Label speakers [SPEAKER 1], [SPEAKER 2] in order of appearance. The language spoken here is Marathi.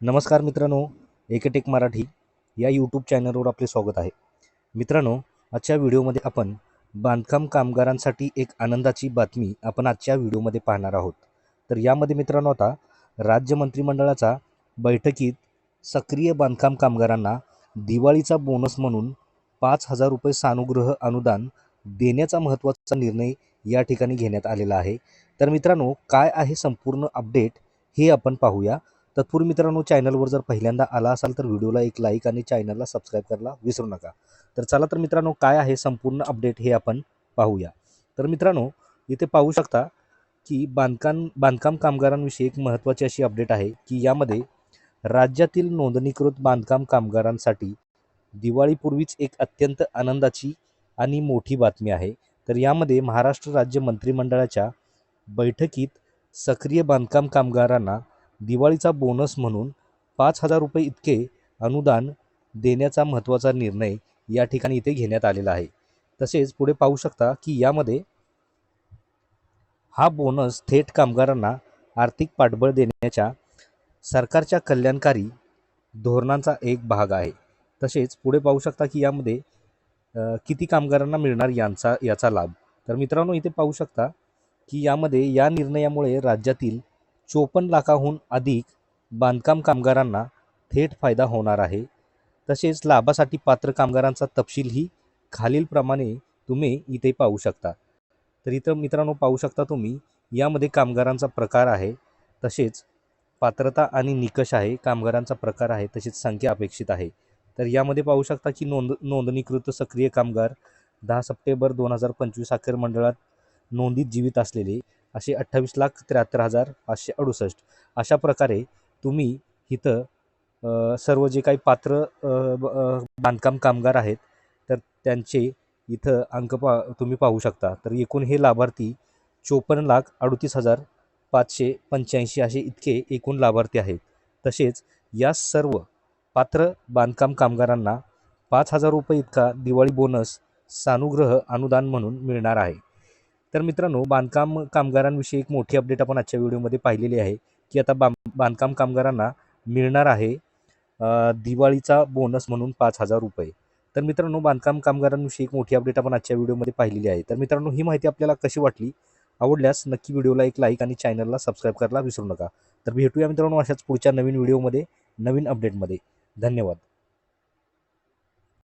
[SPEAKER 1] नमस्कार मित्रांनो एकेटेक मराठी या यूट्यूब चॅनलवर आपले स्वागत आहे. मित्रांनो आजच्या व्हिडिओमध्ये आपण बांधकाम कामगारांसाठी एक आनंदाची बातमी आपण आजच्या व्हिडिओमध्ये पाहणार आहोत. तर यामध्ये मित्रांनो आता राज्य मंत्रिमंडळाचा बैठकीत सक्रिय बांधकाम कामगारांना दिवाळीचा बोनस म्हणून पाच हजार रुपये सानुग्रह अनुदान देण्याचा महत्त्वाचा निर्णय या ठिकाणी घेण्यात आलेला आहे. तर मित्रांनो काय आहे संपूर्ण अपडेट हे आपण पाहूया. तत्पूर्वी मित्रांनो चॅनलवर जर पहिल्यांदा आला असाल तर व्हिडिओला एक लाईक आणि चॅनलला सबस्क्राईब करायला विसरू नका. तर चला तर मित्रांनो काय आहे संपूर्ण अपडेट हे आपण पाहूया. तर मित्रांनो इथे पाहू शकता की बांधकाम बांधकाम कामगारांविषयी एक महत्त्वाची अशी अपडेट आहे की यामध्ये राज्यातील नोंदणीकृत बांधकाम कामगारांसाठी दिवाळीपूर्वीच एक अत्यंत आनंदाची आणि मोठी बातमी आहे. तर यामध्ये महाराष्ट्र राज्य मंत्रिमंडळाच्या बैठकीत सक्रिय बांधकाम कामगारांना दिवाळीचा बोनस म्हणून पाच हजार रुपये इतके अनुदान देण्याचा महत्त्वाचा निर्णय या ठिकाणी इथे घेण्यात आलेला आहे. तसेच पुढे पाहू शकता की यामध्ये हा बोनस थेट कामगारांना आर्थिक पाठबळ देण्याच्या सरकारच्या कल्याणकारी धोरणांचा एक भाग आहे. तसेच पुढे पाहू शकता की यामध्ये किती कामगारांना मिळणार यांचा याचा लाभ. तर मित्रांनो इथे पाहू शकता की यामध्ये या निर्णयामुळे राज्यातील चोपन्न लाखाहून अधिक बांधकाम कामगारांना थेट फायदा होणार आहे. तसेच लाभासाठी पात्र कामगारांचा तपशीलही खालीलप्रमाणे तुम्ही इथे पाहू शकता. तर इथं मित्रांनो पाहू शकता तुम्ही यामध्ये कामगारांचा प्रकार आहे. तसेच पात्रता आणि निकष आहे कामगारांचा प्रकार आहे तसेच संख्या अपेक्षित आहे. तर यामध्ये पाहू शकता की नोंद नोंदणीकृत सक्रिय कामगार दहा सप्टेंबर दोन हजार पंचवीस अखेर मंडळात नोंदीत जीवित असलेले असे अठ्ठावीस लाख त्र्याहत्तर हजार पाचशे अडुसष्ट. अशा प्रकारे तुम्ही इथं सर्व जे काही पात्र ब- बांधकाम कामगार आहेत तर त्यांचे इथं अंक पा तुम्ही पाहू शकता. तर एकूण हे लाभार्थी चोपन्न लाख अडतीस हजार पाचशे पंच्याऐंशी असे इतके एकूण लाभार्थी आहेत. तसेच या सर्व पात्र बांधकाम कामगारांना पाच हजार रुपये इतका दिवाळी बोनस सानुग्रह अनुदान म्हणून मिळणार आहे. तर मित्रांनो बांधकाम कामगारांविषयी एक मोठी अपडेट आपण आजच्या व्हिडिओमध्ये पाहिलेली आहे की आता बां बांधकाम कामगारांना मिळणार आहे दिवाळीचा बोनस म्हणून पाच हजार रुपये. तर मित्रांनो बांधकाम कामगारांविषयी एक मोठी अपडेट आपण आजच्या व्हिडिओमध्ये पाहिलेली आहे. तर मित्रांनो ही माहिती आपल्याला कशी वाटली? आवडल्यास नक्की व्हिडिओला एक लाईक आणि चॅनलला सबस्क्राईब करायला विसरू नका. तर भेटूया मित्रांनो अशाच पुढच्या नवीन व्हिडिओमध्ये नवीन अपडेटमध्ये धन्यवाद.